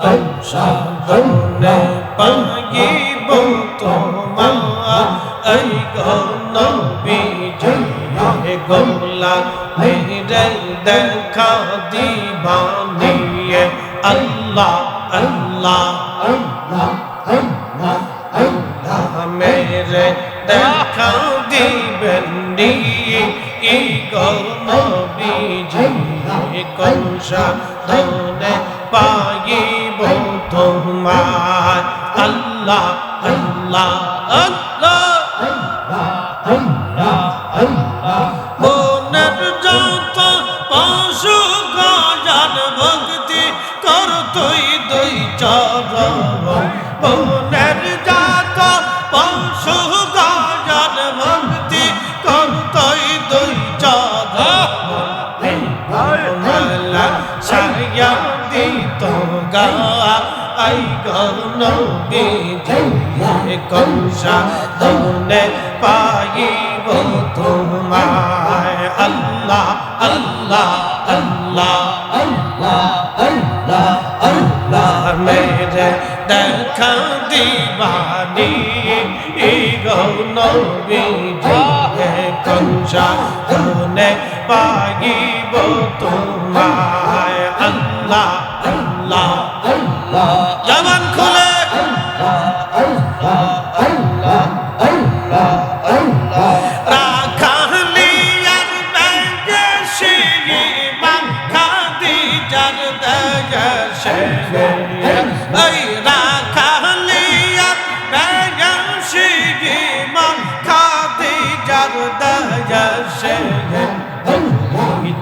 কৌশলে পাগিব তোমার এই গনবীজি গোলা মেরে দেখা দিবানিয়ে আল্লাহ আল্লাহ মেরে দেখা দিবেন ই গনবীজি কৌশা ধনে পাইব তোমার আল্লাহ আল্লাহ আল্লাহ। মনের যত পশু গাজার ভক্তি কর তুই দুই চরণ। মনের যত পশু আই গনবী কৌশা দনে পাইব তোমায় আল্লাহ আল্লাহ আল্লাহ মেরে দেখা দিবানি গৌনবী কৌশা দনে পাইব তোমায় আল্লাহ আল্লাহ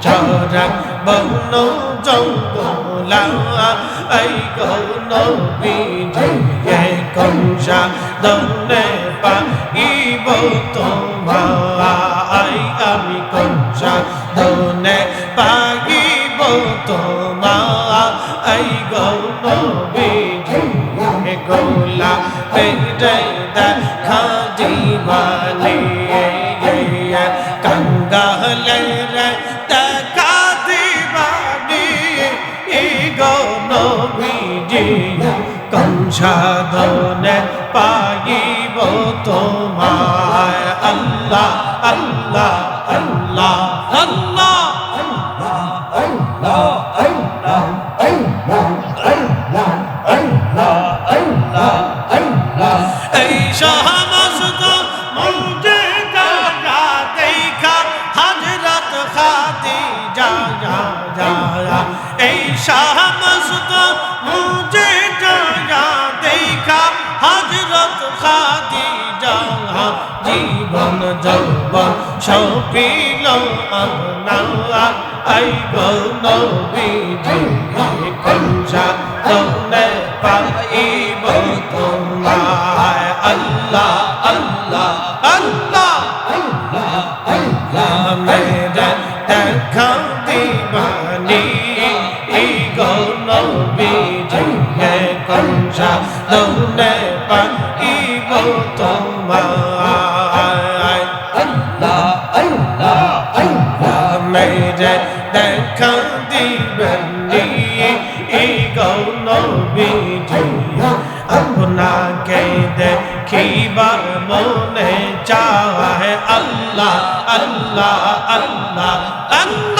চরা বন জঙ্গলা এই গৌন বিজয়ে কংসা দনে পাইব তোমায় আমি কংসা দনে পাইব তোমায় এই গৌন বিজয়ে গোলা পেটে দেখা জীবনে কঙ্গালে রে কংসাধনে পাইব তোমায়। আল্লাহ আল্লাহ আল্লাহ আল্লাহ। এই সমস্ত জীবন যৌবন সপিল আনা আই গনবীজি কংসা তনে পাইব তোমায়। আল্লাহ আল্লাহ আল্লাহ মেরে দেখা দিবানি। এই গনবীজি কংসা তনে পাইব তোমায়। মেরে দেখা দিবেন এই গৌনবীজি আপনাকে দেখিবার মনে চাহে। আল্লাহ আল্লাহ আল্লাহ আল্লাহ।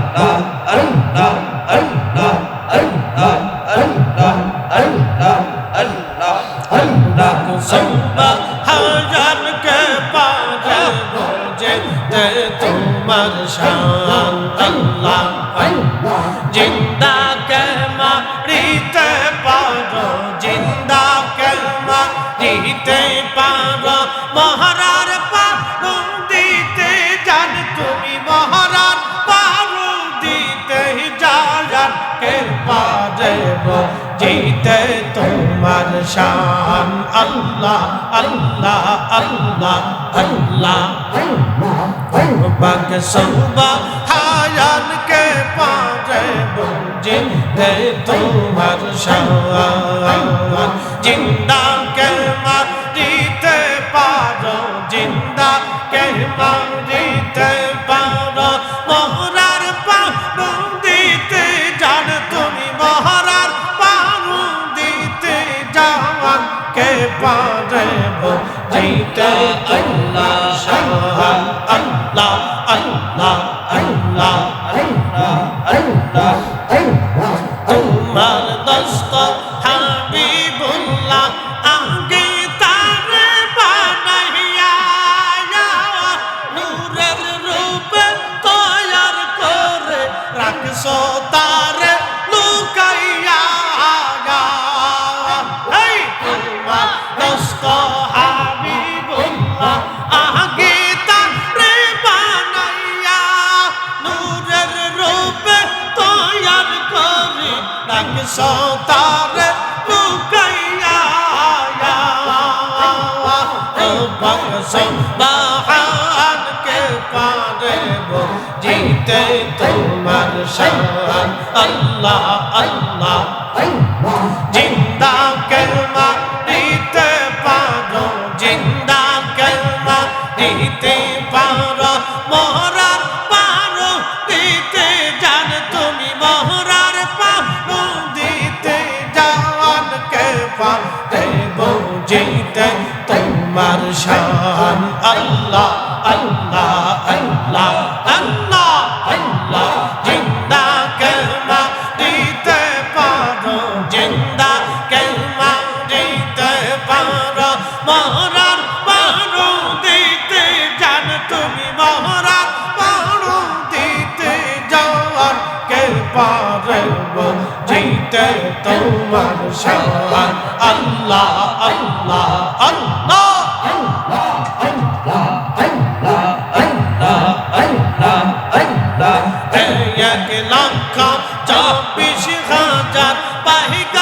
শান আল্লাহ আল্লাহ আল্লাহ আল্লাহ। বাক সৌবা হায়ান কে পারে বুঝে দে তোমার শান জিন্দা কে মারিতে কে পারে বুঝিতে আল্লাহ শান আল্লাহ আল্লাহ আল্লাহ আল্লাহ তোমার দোস্ত হাবিবুল্লাহ আগে তারে বানাইয়া নূরের রূপে তৈয়ার বাহান কে পারে জিতে তোমার শান আল্লাহ আল্লাহ। তোমার শান। আল্লাহ আল্লাহ আল্লাহ আল্লাহ আল্লাহ, জিন্দা কেলমা দিতে পারো, জিন্দা কেলমা দিতে পারো। মহরার পারো দিতে জান তুমি, মহরার পারো দিতে যাওয়ার কে পারে জিতে তোমার শান। আল্লাহ আল্লাহ আল্লাহ। চব্বিশ হাজার পাহিগাম্বার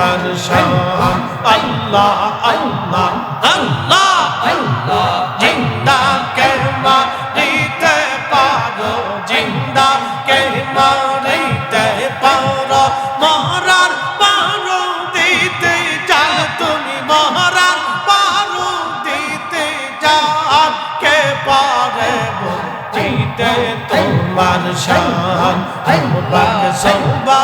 তোমার শান আল্লাহ আল্লাহ আল্লাহ আল্লাহ, জিন্দা কে মারিতে পারো, জিন্দা কে মারিতে পারো। মহরার পারো দিতে চাল তুমি মহরার পারো দিতে যান কে পারে জিতে তোমার শান বাক সৌবা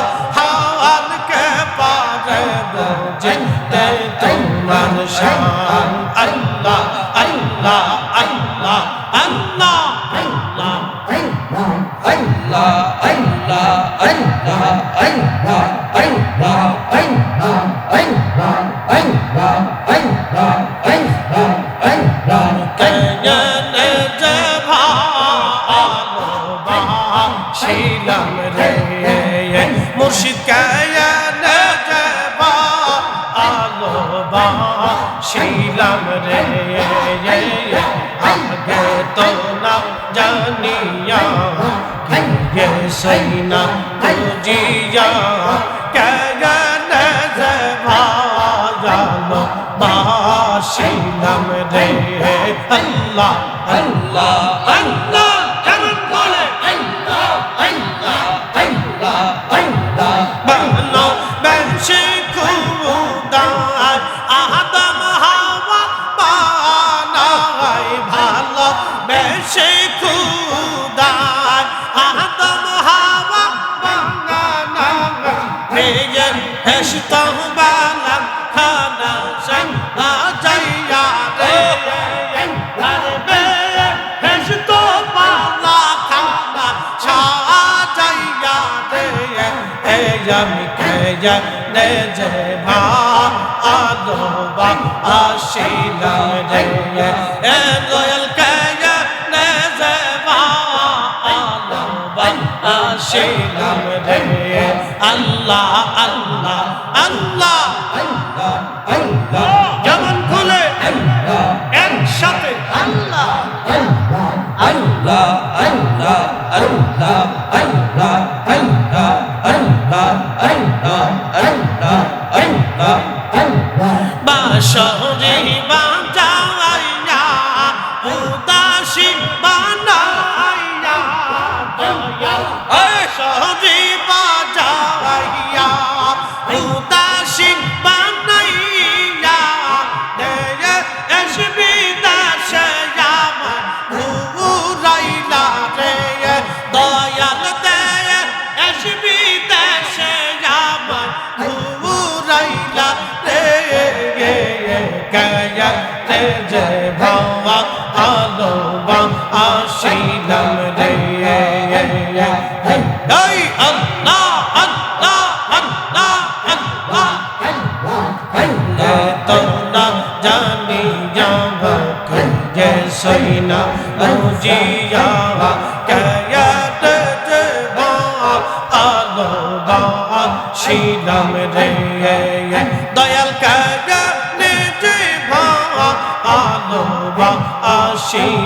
শান আল্লাহ আল্লাহ আল্লাহ আল্লাহ আল্লাহ কেনে যে ভালোবাসিলাম রে বাসিলাম রে আল্লাহ আল্লাহ আল্লাহ কেমন বলে ভালো বেশি খুদার আদম হাওয়া বানাই ভালো বেশি খুদার اشتغبالا خانا شمها جياري আলো বা আশিলা রে দয়াল কে বাসিলাম রে আল্লাহ আল্লাহ আল্লাহ। যেমন খুলে। একসাথে। আল্লাহ আল্লাহ আল্লাহ Allah, শিলাম রে দয়াল কায়া যে ভা আলো বা রে